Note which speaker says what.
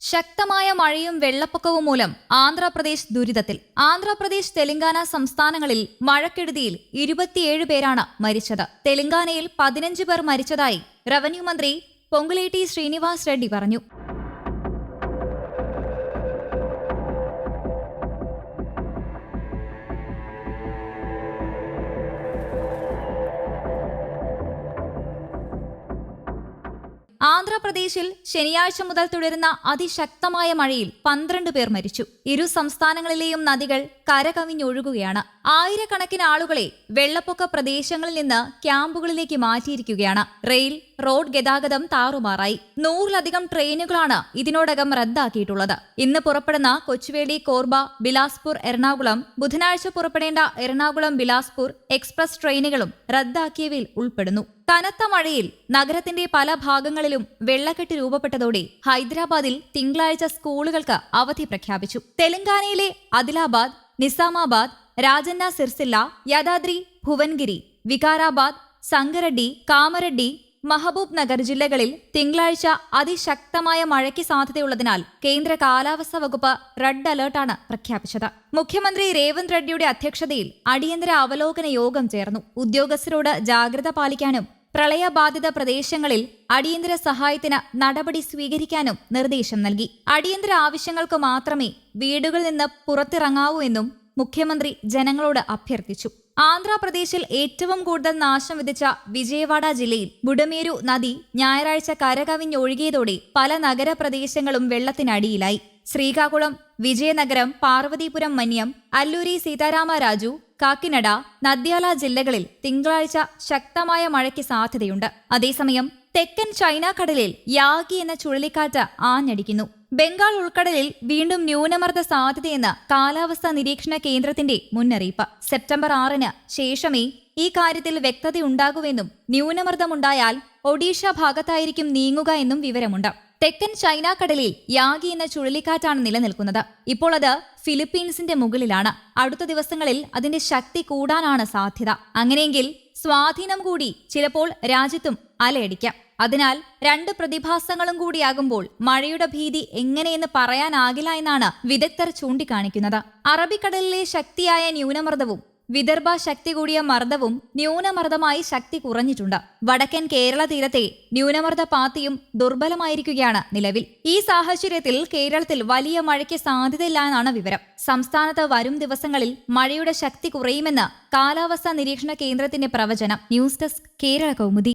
Speaker 1: ശക്തമായ മഴയും വെള്ളപ്പൊക്കവും മൂലം ആന്ധ്രാപ്രദേശ് ദുരിതത്തിൽ. ആന്ധ്രാപ്രദേശ് തെലങ്കാന സംസ്ഥാനങ്ങളിൽ മഴക്കെടുതിയിൽ ഇരുപത്തിയേഴ് പേരാണ് മരിച്ചത്. തെലങ്കാനയിൽ പതിനഞ്ച് പേർ മരിച്ചതായി റവന്യൂ മന്ത്രി പൊങ്കുലേട്ടി ശ്രീനിവാസ് റെഡ്ഡി പറഞ്ഞു. ആന്ധ്രാപ്രദേശിൽ ശനിയാഴ്ച മുതൽ തുടരുന്ന അതിശക്തമായ മഴയിൽ പന്ത്രണ്ട് പേർ മരിച്ചു. ഇരു സംസ്ഥാനങ്ങളിലെയും നദികൾ കരകവിഞ്ഞൊഴുകുകയാണ്. ആയിരക്കണക്കിന് ആളുകളെ വെള്ളപ്പൊക്ക പ്രദേശങ്ങളിൽ നിന്ന് ക്യാമ്പുകളിലേക്ക് മാറ്റിയിരിക്കുകയാണ്. റെയിൽ റോഡ് ഗതാഗതം താറുമാറായി. നൂറിലധികം ട്രെയിനുകളാണ് ഇതിനോടകം റദ്ദാക്കിയിട്ടുള്ളത്. ഇന്ന് പുറപ്പെടുന്ന കൊച്ചുവേളി കോർബ ബിലാസ്പൂർ എറണാകുളം ബുധനാഴ്ച പുറപ്പെടേണ്ട എറണാകുളം ബിലാസ്പൂർ എക്സ്പ്രസ് ട്രെയിനുകളും റദ്ദാക്കിയവയിൽ ഉൾപ്പെടുന്നു. കനത്ത മഴയിൽ നഗരത്തിന്റെ പല ഭാഗങ്ങളിലും വെള്ളക്കെട്ട് രൂപപ്പെട്ടതോടെ ഹൈദരാബാദിൽ തിങ്കളാഴ്ച സ്കൂളുകൾക്ക് അവധി പ്രഖ്യാപിച്ചു. തെലങ്കാനയിലെ അദിലാബാദ് നിസാമാബാദ് രാജന്ന സിർസില്ല യാദാദ്രി ഭുവൻഗിരി വികാരാബാദ് സംഗറെഡ്ഡി കാമറഡ്ഡി മഹബൂബ് നഗർ ജില്ലകളിൽ തിങ്കളാഴ്ച അതിശക്തമായ മഴയ്ക്ക് സാധ്യതയുള്ളതിനാൽ കേന്ദ്ര കാലാവസ്ഥാ വകുപ്പ് റെഡ് അലർട്ടാണ് പ്രഖ്യാപിച്ചത്. മുഖ്യമന്ത്രി രേവന്ത് റെഡ്ഡിയുടെ അധ്യക്ഷതയിൽ അടിയന്തര അവലോകന യോഗം ചേർന്നു. ഉദ്യോഗസ്ഥരോട് ജാഗ്രത പാലിക്കാനും പ്രളയബാധിത പ്രദേശങ്ങളിൽ അടിയന്തര സഹായത്തിന് നടപടി സ്വീകരിക്കാനും നിർദ്ദേശം നൽകി. അടിയന്തര ആവശ്യങ്ങൾക്ക് മാത്രമേ വീടുകളിൽ നിന്ന് പുറത്തിറങ്ങാവൂ എന്നും മുഖ്യമന്ത്രി ജനങ്ങളോട് അഭ്യർത്ഥിച്ചു. ആന്ധ്രാപ്രദേശിൽ ഏറ്റവും കൂടുതൽ നാശം വിധിച്ച വിജയവാഡ ജില്ലയിൽ ബുഡമേരു നദി ഞായറാഴ്ച കരകവിഞ്ഞൊഴുകിയതോടെ പല നഗരപ്രദേശങ്ങളും വെള്ളത്തിനടിയിലായി. ശ്രീകാകുളം വിജയനഗരം പാർവതീപുരം മന്യം അല്ലൂരി സീതാരാമ രാജു കാക്കിനഡ നദ്യാല ജില്ലകളിൽ തിങ്കളാഴ്ച ശക്തമായ മഴയ്ക്ക് സാധ്യതയുണ്ട്. അതേസമയം തെക്കൻ ചൈന കടലിൽ യാഗി എന്ന ചുഴലിക്കാറ്റ് ആഞ്ഞടിക്കുന്നു. ബംഗാൾ ഉൾക്കടലിൽ വീണ്ടും ന്യൂനമർദ്ദ സാധ്യതയെന്ന് കാലാവസ്ഥാ നിരീക്ഷണ കേന്ദ്രത്തിന്റെ മുന്നറിയിപ്പ്. സെപ്റ്റംബർ ആറിന് ശേഷമേ ഈ കാര്യത്തിൽ വ്യക്തതയുണ്ടാകുമെന്നും ന്യൂനമർദ്ദമുണ്ടായാൽ ഒഡീഷ ഭാഗത്തായിരിക്കും നീങ്ങുക എന്നും വിവരമുണ്ട്. തെക്കൻ ചൈന കടലിൽ യാഗി എന്ന ചുഴലിക്കാറ്റാണ് നിലനിൽക്കുന്നത്. ഇപ്പോൾ അത് ഫിലിപ്പീൻസിന്റെ മുകളിലാണ്. അടുത്ത ദിവസങ്ങളിൽ അതിന്റെ ശക്തി കൂടാനാണ് സാധ്യത. അങ്ങനെയെങ്കിൽ സ്വാധീനം കൂടി ചിലപ്പോൾ രാജ്യത്തും അലയടിക്കാം. അതിനാൽ രണ്ട് പ്രതിഭാസങ്ങളും കൂടിയാകുമ്പോൾ മഴയുടെ ഭീതി എങ്ങനെയെന്ന് പറയാനാകില്ല എന്നാണ് വിദഗ്ധർ ചൂണ്ടിക്കാണിക്കുന്നത്. അറബിക്കടലിലെ ശക്തിയായ ന്യൂനമർദ്ദവും വിദർഭ ശക്തി കൂടിയ മർദ്ദവും ന്യൂനമർദ്ദമായി ശക്തി കുറഞ്ഞിട്ടുണ്ട്. വടക്കൻ കേരള തീരത്തെ ന്യൂനമർദ്ദ പാത്തിയും ദുർബലമായിരിക്കുകയാണ് നിലവിൽ. ഈ സാഹചര്യത്തിൽ കേരളത്തിൽ വലിയ മഴയ്ക്ക് സാധ്യതയില്ല എന്നാണ് വിവരം. സംസ്ഥാനത്ത് വരും ദിവസങ്ങളിൽ മഴയുടെ ശക്തി കുറയുമെന്ന് കാലാവസ്ഥാ നിരീക്ഷണ കേന്ദ്രത്തിന്റെ പ്രവചനം. News desk Kerala Kaumudi.